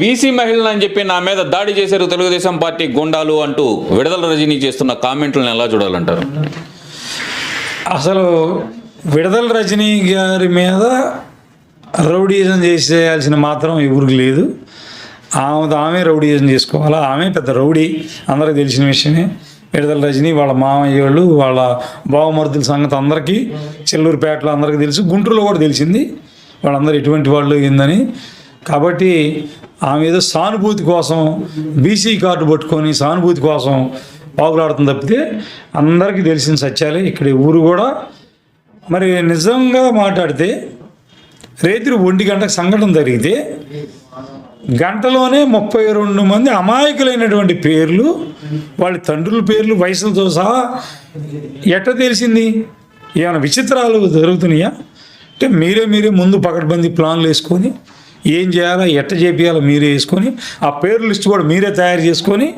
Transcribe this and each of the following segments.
BC మహిళలు అని చెప్పి నా మీద దాడి చేశారు తెలుగుదేశం పార్టీ గుండాలు అంటూ విడుదల రజనీ చేస్తున్న కామెంట్లను ఎలా చూడాలంటారు? అసలు విడుదల రజనీ గారి మీద రౌడీజం చేసేయాల్సిన మాత్రం ఎవరికి లేదు. ఆమె ఆమె రౌడీజం చేసుకోవాలా? ఆమె పెద్ద రౌడీ. అందరికీ తెలిసిన విషయమే. విడుదల రజనీ వాళ్ళ మామయ్య వాళ్ళు వాళ్ళ బావమరుదుల సంగతి అందరికీ చెల్లూరుపేటలో అందరికీ తెలుసు. గుంటూరులో కూడా తెలిసింది. వాళ్ళందరూ ఎటువంటి వాళ్ళు ఏందని. కాబట్టి ఆమె ఏదో సానుభూతి కోసం బీసీ కార్డు పట్టుకొని సానుభూతి కోసం పాకులాడుతుంది తప్పితే అందరికీ తెలిసిన సత్యాలే. ఇక్కడ ఊరు కూడా మరి నిజంగా మాట్లాడితే రేత్రి ఒంటి గంటకు సంఘటన జరిగితే గంటలోనే ముప్పై రెండు మంది అమాయకులైనటువంటి పేర్లు వాళ్ళ తండ్రుల పేర్లు వయసులతో సహా ఎట్ట తెలిసింది? ఏమైనా విచిత్రాలు జరుగుతున్నాయా? అంటే మీరే మీరే ముందు పకడ్బందీ ప్లాన్లు వేసుకొని ఏం చేయాలో? ఎట్ట చేపియాలో? మీరే వేసుకొని ఆ పేర్ల లిస్ట్ కూడా మీరే తయారు చేసుకొని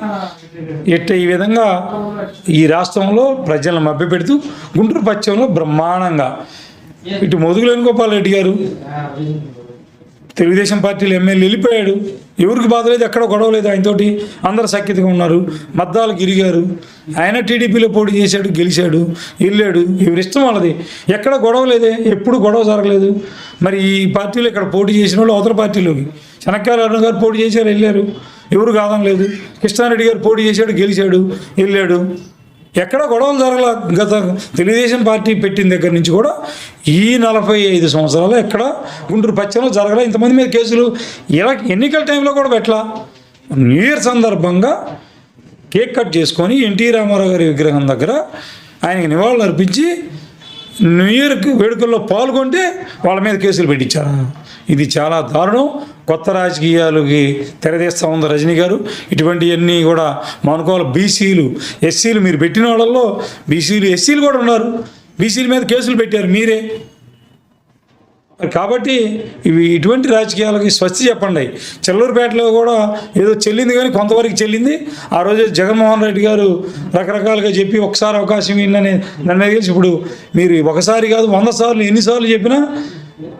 ఎట్ట ఈ విధంగా ఈ రాష్ట్రంలో ప్రజలను మభ్యపెడుతూ గుంటూరు పశ్చిమంలో బ్రహ్మాండంగా. ఇటు మొదుగు వేణుగోపాల్ రెడ్డి గారు తెలుగుదేశం పార్టీలో ఎమ్మెల్యే వెళ్ళిపోయాడు. ఎవరికి బాధ లేదు ఎక్కడ గొడవ లేదు ఆయనతోటి. అందరు సఖ్యతగా ఉన్నారు. మద్దాలు గిరిగారు ఆయన టీడీపీలో పోటీ చేశాడు గెలిచాడు వెళ్ళాడు. ఎవరిష్టం వాళ్ళది. ఎక్కడ గొడవ లేదే ఎప్పుడు గొడవ జరగలేదు. మరి ఈ పార్టీలో ఇక్కడ పోటీ చేసిన వాళ్ళు అవతల పార్టీలోకి. చెనక్కాల అరుణ్ గారు పోటీ చేశారు వెళ్ళారు. ఎవరు కాదని లేదు. కృష్ణారెడ్డి గారు పోటీ చేశాడు గెలిచాడు వెళ్ళాడు. ఎక్కడ గొడవలు జరగల గత తెలుగుదేశం పార్టీ పెట్టిన దగ్గర నుంచి కూడా ఈ నలభై ఐదు సంవత్సరాలు ఎక్కడ గుంటూరు పశ్చిమలో జరగల. ఇంతమంది మీద కేసులు ఇలా ఎన్నికల టైంలో కూడా పెట్టలా. న్యూ ఇయర్ సందర్భంగా కేక్ కట్ చేసుకొని ఎన్టీ రామారావు గారి విగ్రహం దగ్గర ఆయనకి నివాళులు అర్పించి న్యూ ఇయర్ వేడుకల్లో పాల్గొంటే వాళ్ళ మీద కేసులు పెట్టించారు. ఇది చాలా దారుణం. కొత్త రాజకీయాలకి తెరదీస్తూ ఉంది రజనీ గారు. ఇటువంటివన్నీ కూడా మానుకోవాలి బీసీలు ఎస్సీలు మీరు పెట్టిన వాళ్ళల్లో బీసీలు ఎస్సీలు కూడా ఉన్నారు. బీసీల మీద కేసులు పెట్టారు మీరే. కాబట్టి ఇవి ఇటువంటి రాజకీయాలకి స్వస్తి చెప్పండి. చెల్లూరుపేటలో కూడా ఏదో చెల్లింది కానీ కొంతవరకు చెల్లింది. ఆ రోజు జగన్మోహన్ రెడ్డి గారు రకరకాలుగా చెప్పి ఒకసారి అవకాశం ఏంటని నన్ను తెలిసి ఇప్పుడు మీరు ఒకసారి కాదు వంద సార్లు ఎన్నిసార్లు చెప్పినా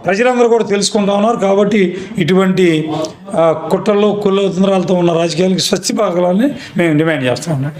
ప్రజలందరూ కూడా తెలుసుకుంటా ఉన్నారు కాబట్టి ఇటువంటి ఆ, కుట్రల్లో కుళ్ళతంత్రాలతో ఉన్న రాజకీయాలకి స్వచ్ఛ భాగాలని మేము డిమాండ్ చేస్తా ఉన్నాం.